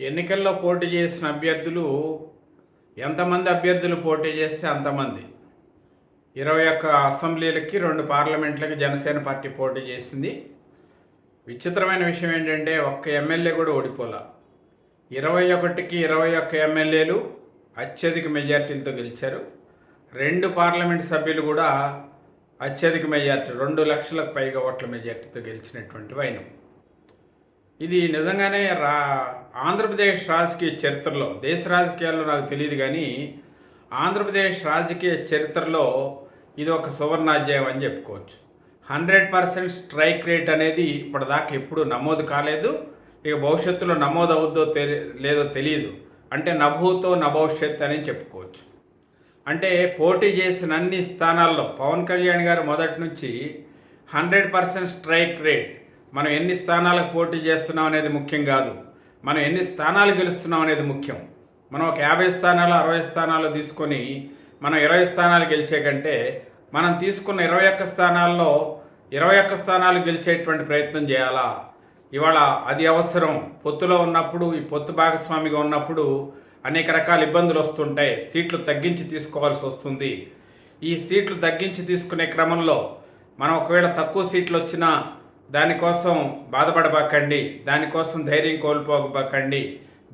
ఎన్నికల్లో పోటీ చేసిన అభ్యర్థులు ఎంతమంది అభ్యర్థులు పోటీ చేస్తే అంతమంది? ఇరవై ఒక్క అసెంబ్లీలకి రెండు పార్లమెంట్లకి జనసేన పార్టీ పోటీ చేసింది. విచిత్రమైన విషయం ఏంటంటే ఒక్క ఎమ్మెల్యే కూడా ఓడిపోలా. ఇరవై ఒకటికి ఇరవై ఒక్క ఎమ్మెల్యేలు అత్యధిక మెజార్టీలతో గెలిచారు. రెండు పార్లమెంట్ సభ్యులు కూడా అత్యధిక మెజార్టీ రెండు లక్షలకు పైగా ఓట్ల మెజార్టీతో గెలిచినటువంటి వైనం. ఇది నిజంగానే రా ఆంధ్రప్రదేశ్ రాజకీయ చరిత్రలో దేశ రాజకీయాల్లో నాకు తెలియదు కానీ ఆంధ్రప్రదేశ్ రాజకీయ చరిత్రలో ఇది ఒక సువర్ణాధ్యాయం అని చెప్పుకోవచ్చు. హండ్రెడ్ పర్సెంట్ స్ట్రైక్ రేట్ అనేది ఇప్పటిదాకా ఎప్పుడు నమోదు కాలేదు. ఇక భవిష్యత్తులో నమోదు అవుద్దో తెలి లేదో తెలియదు. అంటే నభూతో నభవిష్యత్ అని చెప్పుకోవచ్చు. అంటే పోటీ చేసిన అన్ని స్థానాల్లో పవన్ కళ్యాణ్ గారు మొదటి నుంచి హండ్రెడ్ పర్సెంట్ స్ట్రైక్ రేట్ మనం ఎన్ని స్థానాలకు పోటీ చేస్తున్నాం అనేది ముఖ్యం కాదు. మనం ఎన్ని స్థానాలు గెలుస్తున్నాం అనేది ముఖ్యం. మనం ఒక యాభై స్థానాలు అరవై స్థానాలు తీసుకొని మనం ఇరవై స్థానాలు గెలిచే కంటే మనం తీసుకున్న ఇరవై ఒక్క స్థానాల్లో ఇరవై ఒక్క స్థానాలు గెలిచేటువంటి ప్రయత్నం చేయాలా? ఇవాళ అది అవసరం. పొత్తులో ఉన్నప్పుడు ఈ పొత్తు భాగస్వామిగా ఉన్నప్పుడు అనేక రకాల ఇబ్బందులు వస్తుంటాయి. సీట్లు తగ్గించి తీసుకోవాల్సి వస్తుంది. ఈ సీట్లు తగ్గించి తీసుకునే క్రమంలో మనం ఒకవేళ తక్కువ సీట్లు వచ్చినా దానికోసం బాధపడబాకండి దానికోసం ధైర్యం కోల్పోబాకండి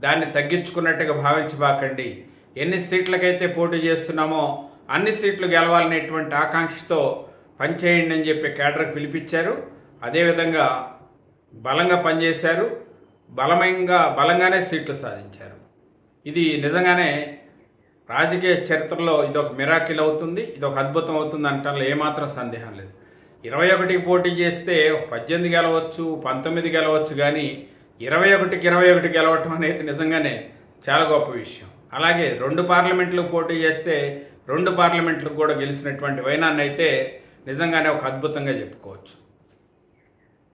దాన్ని తగ్గించుకున్నట్టుగా భావించబాకండి. ఎన్ని సీట్లకైతే పోటీ చేస్తున్నామో అన్ని సీట్లు గెలవాలనేటువంటి ఆకాంక్షతో పనిచేయండి అని చెప్పి కేడర్కి పిలిపించారు. అదేవిధంగా బలంగా పనిచేశారు. బలమంగా బలంగానే సీట్లు సాధించారు. ఇది నిజంగానే రాజకీయ చరిత్రలో ఇది ఒక మిరాకిల్ అవుతుంది ఇది ఒక అద్భుతం అవుతుంది అంటారు ఏమాత్రం సందేహం లేదు. ఇరవై ఒకటికి పోటీ చేస్తే పద్దెనిమిది గెలవచ్చు పంతొమ్మిది గెలవచ్చు కానీ ఇరవై ఒకటికి ఇరవై ఒకటి గెలవటం అనేది నిజంగానే చాలా గొప్ప విషయం. అలాగే రెండు పార్లమెంట్లకు పోటీ చేస్తే రెండు పార్లమెంట్లకు కూడా గెలిచినటువంటి వైనాన్ని అయితే నిజంగానే ఒక అద్భుతంగా చెప్పుకోవచ్చు.